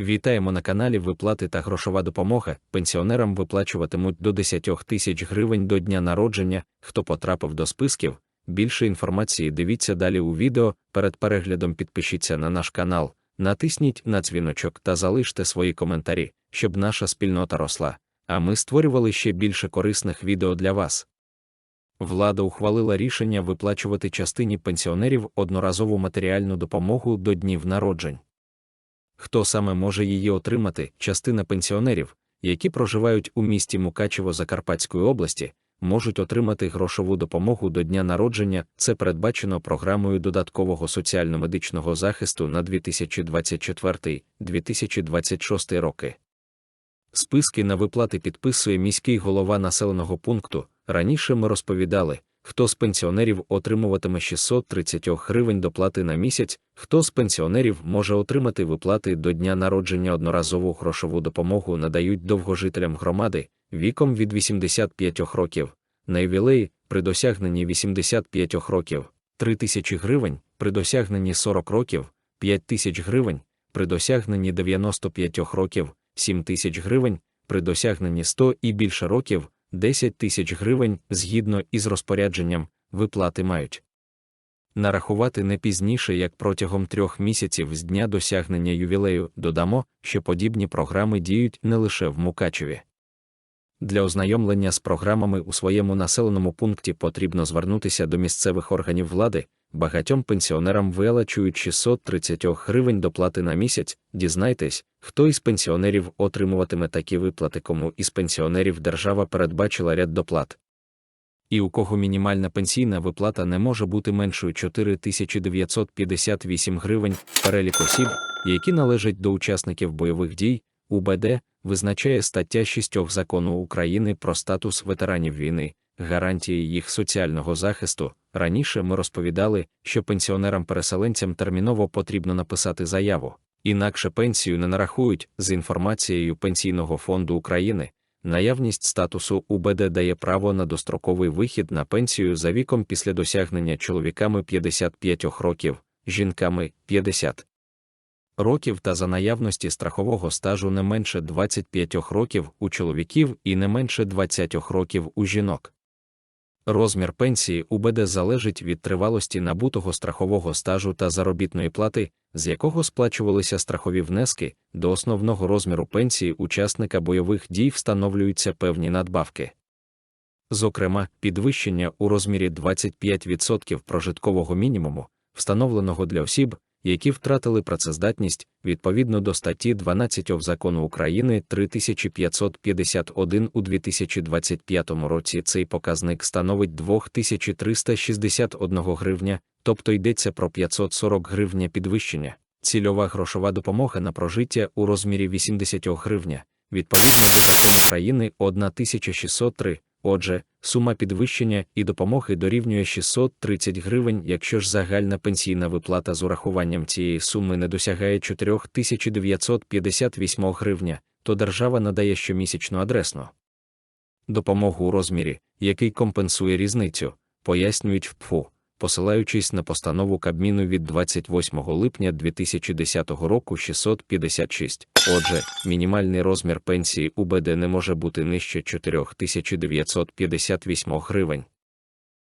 Вітаємо на каналі Виплати та грошова допомога. Пенсіонерам виплачуватимуть до 10 тисяч гривень до дня народження. Хто потрапив до списків? Більше інформації дивіться далі у відео. Перед переглядом підпишіться на наш канал, натисніть на дзвіночок та залиште свої коментарі, щоб наша спільнота росла. А ми створювали ще більше корисних відео для вас. Влада ухвалила рішення виплачувати частині пенсіонерів одноразову матеріальну допомогу до днів народжень. Хто саме може її отримати? Частина пенсіонерів, які проживають у місті Мукачево Закарпатської області, можуть отримати грошову допомогу до дня народження. Це передбачено програмою додаткового соціально-медичного захисту на 2024-2026 роки. Списки на виплати підписує міський голова населеного пункту. Раніше ми розповідали, хто з пенсіонерів отримуватиме 630 гривень доплати на місяць, хто з пенсіонерів може отримати виплати до дня народження одноразову грошову допомогу надають довгожителям громади? Віком від 85 років, на ювілеї при досягненні 85 років, 3 тисячі гривень, при досягненні 40 років, 5 тисяч гривень, при досягненні 95 років, 7 тисяч гривень, при досягненні 100 і більше років, 10 тисяч гривень згідно із розпорядженням, виплати мають. Нарахувати не пізніше, як протягом трьох місяців з дня досягнення ювілею додамо, що подібні програми діють не лише в Мукачеві. Для ознайомлення з програмами у своєму населеному пункті потрібно звернутися до місцевих органів влади, багатьом пенсіонерам виплачують 630 гривень доплати на місяць. Дізнайтесь, хто із пенсіонерів отримуватиме такі виплати, кому із пенсіонерів держава передбачила ряд доплат. І у кого мінімальна пенсійна виплата не може бути меншою 4958 гривень, перелік осіб, які належать до учасників бойових дій, УБД, визначає стаття 6 закону України про статус ветеранів війни, гарантії їх соціального захисту. Раніше ми розповідали, що пенсіонерам-переселенцям терміново потрібно написати заяву, інакше пенсію не нарахують з інформацією Пенсійного фонду України. Наявність статусу УБД дає право на достроковий вихід на пенсію за віком після досягнення чоловіками 55 років, жінками 50 років та за наявності страхового стажу не менше 25 років у чоловіків і не менше 20 років у жінок. Розмір пенсії УБД залежить від тривалості набутого страхового стажу та заробітної плати, з якого сплачувалися страхові внески, до основного розміру пенсії учасника бойових дій встановлюються певні надбавки. Зокрема, підвищення у розмірі 25% прожиткового мінімуму, встановленого для осіб, які втратили працездатність відповідно до статті 12 закону України 3551 у 2025 році цей показник становить 2361 гривня, тобто йдеться про 540 гривня підвищення. Цільова грошова допомога на прожиття у розмірі 80 гривня, відповідно до закону України 1603. Отже, сума підвищення і допомоги дорівнює 630 гривень, якщо ж загальна пенсійна виплата з урахуванням цієї суми не досягає 4958 гривня, то держава надає щомісячну адресну. Допомогу у розмірі, який компенсує різницю, пояснюють в ПФУ посилаючись на постанову Кабміну від 28 липня 2010 року 656. Отже, мінімальний розмір пенсії УБД не може бути нижче 4958 гривень.